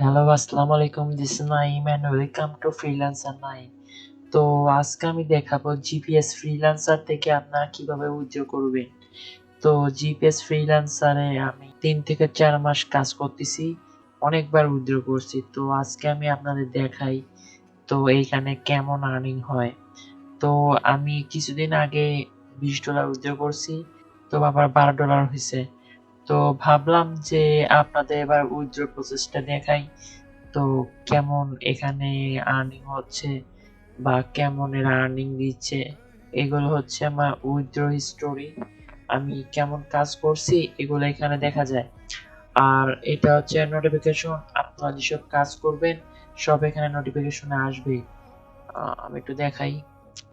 Hello আসসালামু আলাইকুম this is Naim and welcome to freelancer Naim তো আজকে আমি দেখাবো জিপিএস ফ্রিল্যান্সার থেকে আপনারা কীভাবে উইথড্র করবেন। তো জিপিএস ফ্রিল্যান্সারে আমি তিন থেকে চার মাস কাজ করতেছি, অনেকবার উইথড্র করছি। তো আজকে আমি আপনাদের দেখাই, তো এইখানে কেমন আর্নিং হয়। তো আমি কিছুদিন আগে বিশ ডলার উইথড্র করছি, তো আবার বারো ডলার হয়েছে তো ভাবলাম যে আপনাদের এবার উইথড্র প্রসেসটা দেখাই। তো কেমন এখানে আর্নিং হচ্ছে বা কেমন এরা আর্নিং দিচ্ছে, এগুলো হচ্ছে আমার উইথড্র হিস্টোরি আমি কেমন কাজ করছি, এগুলো এখানে দেখা যায়। আর এটা হচ্ছে নোটিফিকেশন আপনারা যেসব কাজ করবেন, সব এখানে নোটিফিকেশনে আসবে। আমি একটু দেখাই।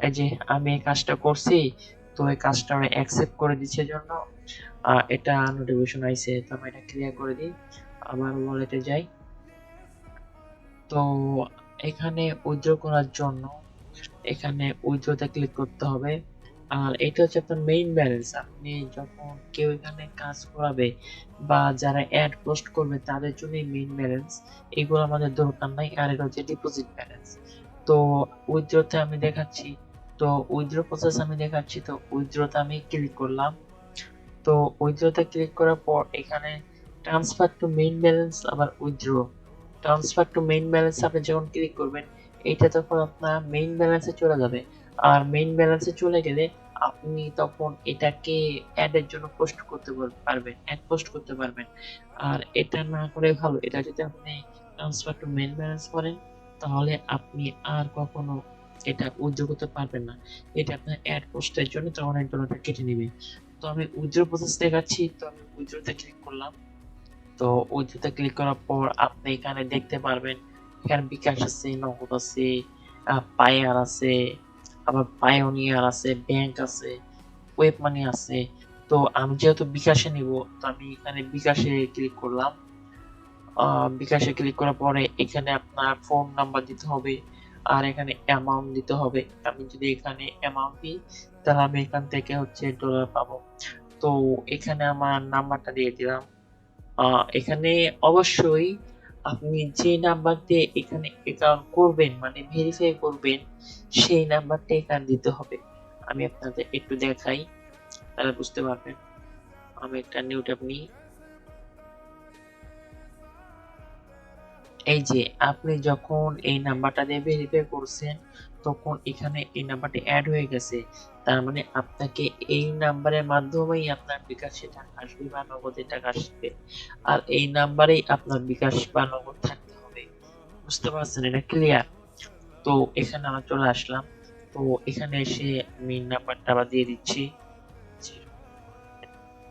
এই যে আমি এই কাজটা করছি, তো এই কাজটা অ্যাকসেপ্ট করে দিচ্ছে জন্য এটা নোটিফিকেশন আইছে, তো আমি এটা ক্লিয়ার করে দিই, আবার ওয়ালেটে যাই। তো এখানে উইথড্র করার জন্য এখানে উইথড্রতে ক্লিক করতে হবে। আর এটা হচ্ছে আপনার মেইন ব্যালেন্স আপনি যখন কেউ এখানে কাজ করাবে বা যারা অ্যাড পোস্ট করবে, তাদের জন্য মেইন ব্যালেন্স এগুলো আমাদের দরকার নাই, আর এটা হচ্ছে ডিপোজিট ব্যালেন্স তো উইথড্রতে আমি দেখাচ্ছি, তো উইথড্র প্রসেস আমি দেখাচ্ছি, তো উইথড্রতে আমি ক্লিক করলাম। তো উইথড্রতে ক্লিক করার পর এখানে ট্রান্সফার টু মেইন ব্যালেন্স আবার withdraw transfer to main balance আপনি যখন ক্লিক করবেন এইটা তখন আপনার মেইন ব্যালেন্সে চলে যাবে। আর মেইন ব্যালেন্সে চলে গেলে আপনি তখন এটাকে অ্যাডের জন্য পোস্ট করতে পারবেন অ্যাড পোস্ট করতে পারবেন। আর এটা না করে ভালো, এটা যদি আপনি ট্রান্সফার টু মেইন ব্যালেন্স করেন, তাহলে আপনি আর কখনো এটা উইথড্র করতে পারবেন না। এটা আপনার অ্যাড পোস্টের জন্য তখন এক ডলারটা কেটে নেবে। তো আমি উইথড্র প্রসেস দেখাচ্ছি, তো আমি উইথড্রতে ক্লিক করলাম। তো উইথড্রতে ক্লিক করার পর আপনি এখানে দেখতে পারবেন, এখানে বিকাশ আছে, নগদ আছে পায়ার আছে, আবার পায়োনিয়ার আছে ব্যাংক আছে ওয়েব মানি আছে। তো আমি যেহেতু বিকাশে নিব, তো আমি এখানে বিকাশে ক্লিক করলাম। বিকাশে ক্লিক করার পরে এখানে আপনার ফোন নাম্বার দিতে হবে। আর এখানে অ্যামাউন্ট দিতে হবে। আমি যদি এখানে অ্যামাউন্ট দিই, তাহলে আমি এখান থেকে হচ্ছে ডলার পাবো। তো এখানে আমার নাম্বারটা দিয়ে দিলাম। এখানে অবশ্যই আপনি যে নাম্বার দিয়ে এখানে অ্যাকাউন্ট করবেন মানে ভেরিফাই করবেন, সেই নাম্বারটা এখানে দিতে হবে। আমি আপনাদের একটু দেখাই, তাহলে বুঝতে পারবেন। আমি একটা নিউ ট্যাব নিই। এই যে আপনি যখন এই নাম্বারটা দিয়ে ভেরিফাই করছেন, তখন এখানে এই নাম্বারটি অ্যাড হয়ে গেছে। তার মানে আপনাকে এই নাম্বারের মাধ্যমেই আপনার বিকাশে টাকা আসবে বা নগদে টাকা আসবে। আর এই নাম্বারেই আপনার বিকাশ বা নগদ থাকতে হবে। বুঝতে পারছেন? এটা ক্লিয়ার তো এখানে আমরা চলে আসলাম। তো এখানে এসে আমি নাম্বারটা আবার দিয়ে দিচ্ছি।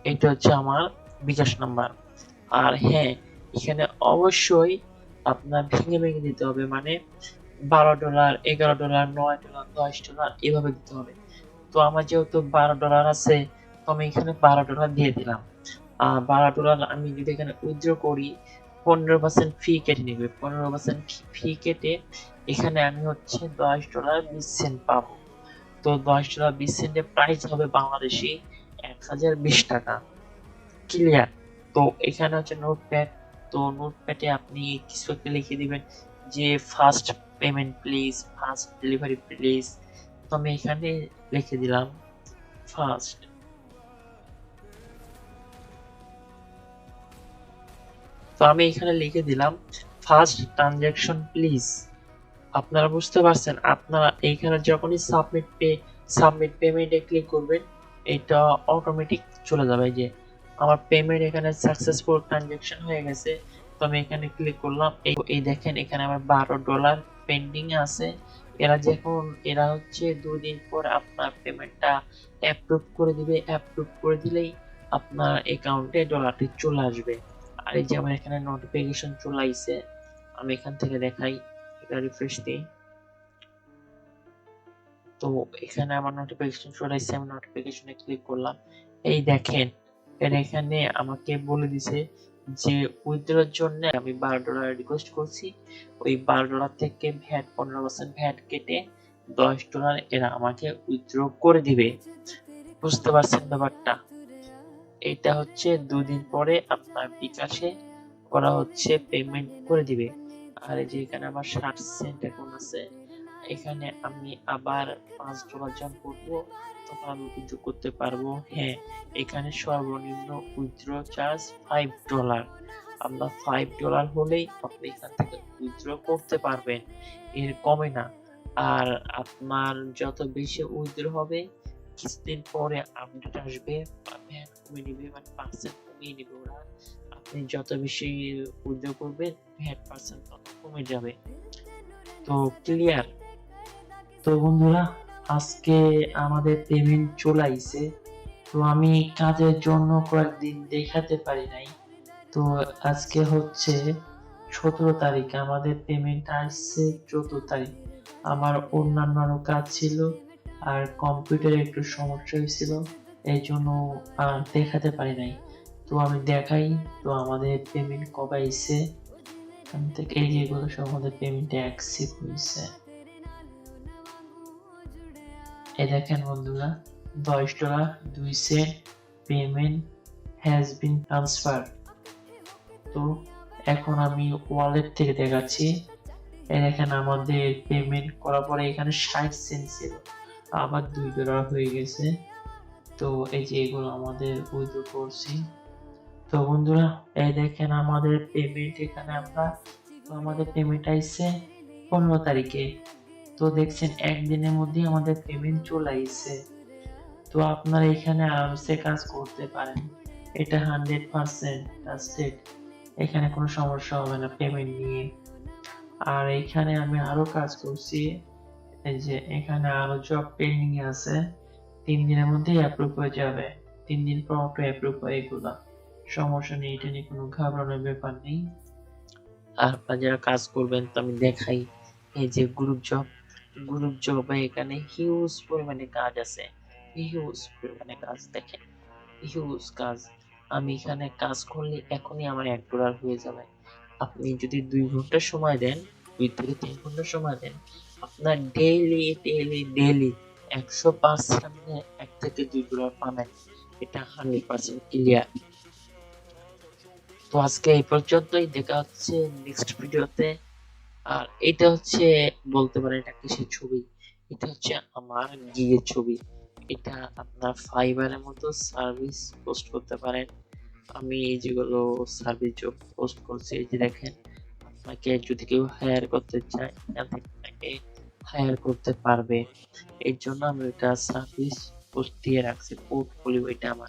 এটা হচ্ছে আমার বিকাশ নাম্বার। আর হ্যাঁ এখানে অবশ্যই আপনার ভেঙে ভেঙে দিতে হবে মানে বারো ডলার, এগারো ডলার, নয় ডলার, দশ ডলার, এভাবে দিতে হবে। তো আমার যেহেতু বারো ডলার আছে, তো আমি এখানে বারো ডলার দিয়ে দিলাম। আহ বারো ডলার আমি যদি এখানে উইথড্র করি, পনেরো পার্সেন্ট ফি কেটে নেবে। পনেরো পার্সেন্ট ফি কেটে এখানে আমি হচ্ছে দশ ডলার বিশ সেন্ট পাবো। তো দশ ডলার বিশ সেন্টের প্রাইস হবে বাংলাদেশি এক হাজার বিশ টাকা। ক্লিয়ার তো এখানে হচ্ছে নোটপ্যাড তো নোটপ্যাডে আপনি কিছু একটা লিখে দিবেন যে first payment please first delivery please তো আমি এখানে লিখে দিলাম ফার্স্ট তো আমি এখানে লিখে দিলাম ফার্স্ট ট্রানজ্যাকশন প্লিজ আপনারা বুঝতে পারছেন, আপনারা এইখানে যখনই সাবমিট পে সাবমিট পেমেন্টে ক্লিক করবেন, এটা অটোমেটিক চলে যাবে, যে আমার পেমেন্ট এখানে সাকসেসফুল ট্রানজ্যাকশন হয়ে গেছে। তো আমি এখানে ক্লিক করলাম, এই দেখেন এখানে আমার বারো ডলার পেন্ডিং আছে। এরা যখন, এরা হচ্ছে দুদিন পর আপনার পেমেন্টটা অ্যাপ্রুভ করে দিবে। অ্যাপ্রুভ করে দিলেই আপনার অ্যাকাউন্টে ডলারটি চলে আসবে। আর এই যে আমার এখানে নোটিফিকেশন চলে আইছে, আমি এখান থেকে দেখাই, এটা রিফ্রেশ দিই। তো এখানে আমার নোটিফিকেশন চলে আসছে আমি নোটিফিকেশনে ক্লিক করলাম। এই দেখেন এর এখানে আমাকে বলে দিছে যে উইথড্রর জন্য আমি বারো ডলার রিকোয়েস্ট করছি। ওই বারো ডলার থেকে ভ্যাট, পনেরো পার্সেন্ট ভ্যাট কেটে দশ ডলার এরা আমাকে উইথড্র করে দিবে। বুঝতে পারছেন ব্যাপারটা? এটা হচ্ছে দুদিন পরে আপনার বিকাশে করা হচ্ছে পেমেন্ট করে দিবে। আর এই যে এখানে আমার ষাট সেন্ট এখন আছে এখানে আমি আবার পাঁচ ডলার জাম করব, তখন আমি উইথড্র করতে পারব হ্যাঁ এখানে সর্বনিম্ন উইথড্র চার্জ ফাইভ ডলার আপনার ফাইভ ডলার হলেই আপনি এখান থেকে উইথড্র করতে পারবেন, এর কমে না। আর আপনার যত বেশি উইথড্র হবে, কিছুদিন পরে আপডেট আসবে ভ্যাট কমিয়ে নিবে মানে পার্সেন্ট কমিয়ে নিবে ওরা। আপনি যত বেশি উইথড্র করবেন ভ্যাট পার্সেন্ট তত কমে যাবে। তো ক্লিয়ার তো বন্ধুরা, আজকে আমাদের পেমেন্ট চলে আইছে। তো আমি কাজের জন্য কয়েকদিন দেখাতে পারি নাই। তো আজকে হচ্ছে সতেরো তারিখ, আমাদের পেমেন্ট আসছে চোদ্দ তারিখ। আমার অন্যান্য আরও কাজ ছিল আর কম্পিউটারে একটু সমস্যা হয়েছিল, এই জন্য আর দেখাতে পারি নাই। তো আমি দেখাই, তো আমাদের পেমেন্ট কবে আইছে। এখান থেকে এই যেগুলো সব আমাদের পেমেন্ট অ্যাকসেপ্ট হয়েছে। এই দেখেন বন্ধুরা দশ ডলার দুই cent payment has been transfer তো এখন আমি ওয়ালেট থেকে দেখাচ্ছি। এই দেখেন আমাদের পেমেন্ট করার পরে এখানে ষাট সেন্ট ছিল। আবার দুই ডলার হয়ে গেছে। তো এই যে এগুলো আমাদের উইথড্র করছি। তো বন্ধুরা এই দেখেন আমাদের পেমেন্ট এখানে আমরা আমাদের পেমেন্ট আইছে পনেরো তারিখে। তো দেখছেন, একদিনের মধ্যে আমাদের পেমেন্ট চলে আইছে তো আপনারা এখানে আরামসে কাজ করতে পারেন। এটা হান্ড্রেড পার্সেন্ট এখানে কোনো সমস্যা হবে না পেমেন্ট নিয়ে। আর এখানে আমি আরও কাজ করছি। এই যে, এখানে আরও জব পেন্ডিং আছে। তিন দিনের মধ্যেই অ্যাপ্রুভ হয়ে যাবে। তিন দিন পর অটো অ্যাপ্রুভ হয় এগুলা। সমস্যা নেই, এটা নিয়ে কোনো ঘাবড়ানোর ব্যাপার নেই। আর যারা কাজ করবেন, তো আমি দেখাই। এই যে গ্রুপ জব গ্রুপ জবে এখানে হিউজ পরিমাণে কাজ আছে। হিউজ পরিমাণে কাজ দেখেন। হিউজ কাজ। আমি এখানে কাজ করলে এখনই আমার এক ডলার হয়ে যাবে। আপনি যদি দুই ঘণ্টা সময় দেন, দুই থেকে তিন ঘণ্টা সময় দেন, আপনার ডেইলি ডেইলি ডেইলি একশো পার্সেন্ট এক থেকে দুই ডলার পাবেন। এটা হান্ড্রেড পার্সেন্ট ক্লিয়ার তো আজকে এই পর্যন্তই। দেখা হচ্ছে নেক্সট ভিডিওতে আর এটা হচ্ছে, বলতে পারেন এটা কিসের ছবি? এটা হচ্ছে আমার গিগের ছবি। এটা আপনার ফাইবারের মতো সার্ভিস পোস্ট করতে পারেন। আমি যেগুলো সার্ভিস পোস্ট করছি, এই যে দেখেন, আপনাকে যদি কেউ হায়ার করতে চায় আপনাকে হায়ার করতে পারবে। এর জন্য আমি এটা সার্ভিস পোস্ট দিয়ে রাখছি পোর্টফোলিও এটা আমার।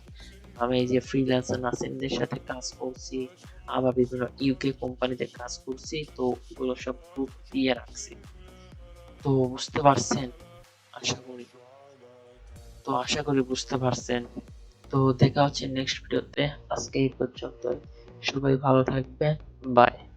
আমি এই যে ফ্রিল্যান্সার নাসিমদের সাথে কাজ করছি, আবার বিভিন্ন ইউকে কোম্পানিতে কাজ করছি, তো ওগুলো সব গ্রুপ দিয়ে রাখছি। তো বুঝতে পারছেন? আশা করি। তো আশা করি বুঝতে পারছেন। তো দেখা হচ্ছে নেক্সট ভিডিওতে আজকে এই পর্যন্ত সবাই ভালো থাকবেন। বাই